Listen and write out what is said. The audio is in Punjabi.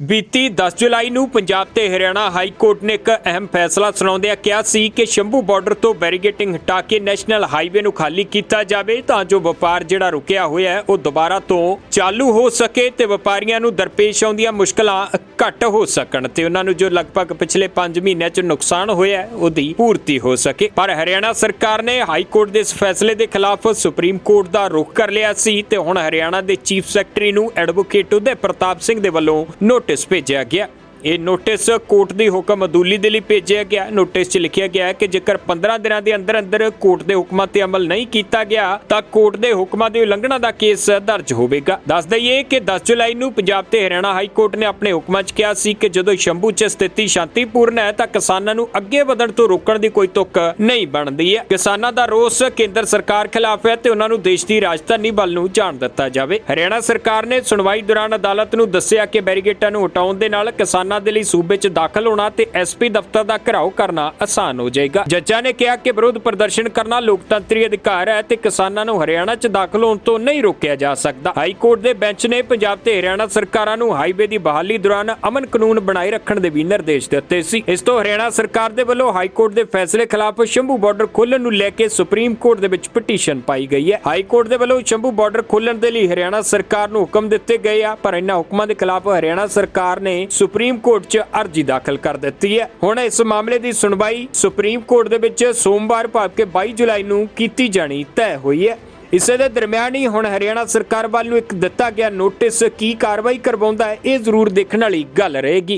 ਬੀਤੀ 10 ਜੁਲਾਈ ਨੂੰ ਪੰਜਾਬ ਤੇ ਹਰਿਆਣਾ ਹਾਈ ਕੋਰਟ ਨੇ ਇੱਕ ਅਹਿਮ ਫੈਸਲਾ ਸੁਣਾਉਂਦਿਆਂ ਕਿਹਾ ਸੀ ਕਿ ਸ਼ੰਭੂ ਬਾਰਡਰ ਤੋਂ ਬੈਰੀਗੇਟਿੰਗ ਹਟਾ ਕੇ ਨੈਸ਼ਨਲ ਹਾਈਵੇ ਨੂੰ ਖਾਲੀ ਕੀਤਾ ਜਾਵੇ ਤਾਂ ਜੋ ਵਪਾਰ ਜਿਹੜਾ ਰੁਕਿਆ ਹੋਇਆ ਹੈ, ਉਹ ਦੁਬਾਰਾ ਤੋਂ ਚਾਲੂ ਹੋ ਸਕੇ ਤੇ ਵਪਾਰੀਆਂ ਨੂੰ ਦਰਪੇਸ਼ ਆਉਂਦੀਆਂ ਮੁਸ਼ਕਲਾਂ ਘੱਟ ਹੋ ਸਕਣ ਤੇ ਉਹਨਾਂ ਨੂੰ ਜੋ ਲਗਭਗ ਪਿਛਲੇ 5 ਮਹੀਨਿਆਂ 'ਚ ਨੁਕਸਾਨ ਹੋਇਆ ਹੈ, ਉਹਦੀ ਪੂਰਤੀ ਹੋ ਸਕੇ। ਪਰ ਹਰਿਆਣਾ ਸਰਕਾਰ ਨੇ ਹਾਈ ਕੋਰਟ ਦੇ ਇਸ ਫੈਸਲੇ ਦੇ ਖਿਲਾਫ ਸੁਪਰੀਮ ਕੋਰਟ ਦਾ ਰੁਖ ਕਰ ਲਿਆ ਸੀ ਤੇ ਹੁਣ ਹਰਿਆਣਾ ਦੇ ਚੀਫ ਸੈਕਟਰੀ ਨੂੰ ਐਡਵੋਕੇਟ ਉਦੈ ਪ੍ਰਤਾਪ ਸਿੰਘ ਦੇ ਵੱਲੋਂ ਨੋਟ ਨੋਟਿਸ ਭੇਜਿਆ ਗਿਆ। ਇਹ ਨੋਟਿਸ ਕੋਰਟ ਦੀ ਹੁਕਮ ਅਦੂਲੀ ਦੇ ਲਈ ਭੇਜਿਆ ਗਿਆ। ਨੋਟਿਸ 'ਚ ਲਿਖਿਆ ਗਿਆ ਹੈ ਕਿ ਜੇਕਰ 15 ਦਿਨਾਂ ਦੇ ਅੰਦਰ ਅੰਦਰ ਕੋਰਟ ਦੇ ਹੁਕਮਾਂ ਤੇ ਅਮਲ ਨਹੀਂ ਕੀਤਾ ਗਿਆ, ਤਾਂ ਕੋਰਟ ਦੇ ਹੁਕਮਾਂ ਦੀ ਉਲੰਘਣਾ ਦਾ ਕੇਸ ਦਰਜ ਹੋਵੇਗਾ। ਦੱਸ ਦਈਏ ਕਿ 10 ਜੁਲਾਈ ਨੂੰ ਪੰਜਾਬ ਤੇ ਹਰਿਆਣਾ ਹਾਈ ਕੋਰਟ ਨੇ ਆਪਣੇ ਹੁਕਮਾਂ 'ਚ ਕਿਹਾ ਸੀ ਕਿ ਜਦੋਂ ਸ਼ੰਭੂ 'ਚ ਸਥਿਤੀ ਸ਼ਾਂਤੀਪੂਰਨ ਹੈ, ਤਾਂ ਕਿਸਾਨਾਂ ਨੂੰ ਅੱਗੇ ਵਧਣ ਤੋਂ ਰੋਕਣ ਦੀ ਕੋਈ ਤੁਕ ਨਹੀਂ ਬਣਦੀ ਹੈ। ਕਿਸਾਨਾਂ ਦਾ ਰੋਸ ਕੇਂਦਰ ਸਰਕਾਰ ਖਿਲਾਫ ਹੈ ਤੇ ਉਹਨਾਂ ਨੂੰ ਦੇਸ਼ ਦੀ ਰਾਜਧਾਨੀ ਵੱਲ ਨੂੰ ਜਾਣ ਦਿੱਤਾ ਜਾਵੇ। ਹਰਿਆਣਾ ਸਰਕਾਰ ਨੇ ਸੁਣਵਾਈ ਦੌਰਾਨ ਅਦਾਲਤ ਨੂੰ ਦੱਸਿਆ ਕਿ ਬੈਰੀਗੇਟਾਂ ਨੂੰ ਹਟਾਉਣ ਦੇ ਨਾਲ ਕਿਸਾਨ ਦੇ ਲਈ ਸੂਬੇ 'ਚ ਦਾਖਲ ਹੋਣਾ ਤੇ ਐਸਪੀ ਦਫ਼ਤਰ ਦਾ ਘਿਰਾਓ ਕਰਨਾ ਆਸਾਨ ਹੋ ਜਾਏਗਾ। ਜੱਜਾਂ ਨੇ ਕਿਹਾ ਕਿ ਵਿਰੋਧ ਪ੍ਰਦਰਸ਼ਨ ਕਰਨਾ ਲੋਕਤੰਤਰੀ ਅਧਿਕਾਰ ਹੈ ਤੇ ਕਿਸਾਨਾਂ ਨੂੰ ਹਰਿਆਣਾ 'ਚ ਦਾਖਲ ਹੋਣ ਤੋਂ ਨਹੀਂ ਰੋਕਿਆ ਜਾ ਸਕਦਾ। ਹਾਈ ਕੋਰਟ ਦੇ ਬੈਂਚ ਨੇ ਪੰਜਾਬ ਤੇ ਹਰਿਆਣਾ ਸਰਕਾਰਾਂ ਨੂੰ ਹਾਈਵੇ ਦੀ ਬਹਾਲੀ ਦੌਰਾਨ ਅਮਨ ਕਾਨੂੰਨ ਬਣਾਏ ਰੱਖਣ ਦੇ ਵੀ ਨਿਰਦੇਸ਼ ਦਿੱਤੇ ਸੀ। ਇਸ ਤੋਂ ਹਰਿਆਣਾ ਸਰਕਾਰ ਦੇ ਵੱਲੋਂ ਹਾਈ ਕੋਰਟ ਦੇ ਫੈਸਲੇ ਖਿਲਾਫ ਸ਼ੰਭੂ ਬਾਰਡਰ ਖੋਲਣ ਨੂੰ ਲੈ ਕੇ ਸੁਪਰੀਮ ਕੋਰਟ ਦੇ ਵਿੱਚ ਪਟੀਸ਼ਨ ਪਾਈ ਗਈ ਹੈ। ਹਾਈ ਕੋਰਟ ਦੇ ਵੱਲੋਂ ਸ਼ੰਭੂ ਬਾਰਡਰ ਖੋਲਣ ਦੇ ਲਈ ਹਰਿਆਣਾ ਸਰਕਾਰ ਨੂੰ ਹੁਕਮ ਦਿੱਤੇ ਗਏ ਆ, ਪਰ ਇਹਨਾਂ ਹੁਕਮਾਂ ਦੇ ਖਿਲਾਫ ਹਰਿਆਣਾ ਸਰਕਾਰ ਨੇ ਸੁਪਰੀਮ ਕੋਰਟ 'ਚ ਅਰਜ਼ੀ ਦਾਖਲ ਕਰ ਦਿੱਤੀ ਹੈ। ਹੁਣ ਇਸ ਮਾਮਲੇ ਦੀ ਸੁਣਵਾਈ ਸੁਪਰੀਮ ਕੋਰਟ ਦੇ ਵਿੱਚ ਸੋਮਵਾਰ ਭਾਵ ਕਿ 22 ਜੁਲਾਈ ਨੂੰ ਕੀਤੀ ਜਾਣੀ ਤੈਅ ਹੋਈ ਹੈ। ਇਸੇ ਦੇ ਦਰਮਿਆਨ ਹੀ ਹੁਣ ਹਰਿਆਣਾ ਸਰਕਾਰ ਵੱਲੋਂ ਇੱਕ ਦਿੱਤਾ ਗਿਆ ਨੋਟਿਸ ਕੀ ਕਾਰਵਾਈ ਕਰਵਾਉਂਦਾ ਹੈ, ਇਹ ਜ਼ਰੂਰ ਦੇਖਣ ਵਾਲੀ ਗੱਲ ਰਹੇਗੀ।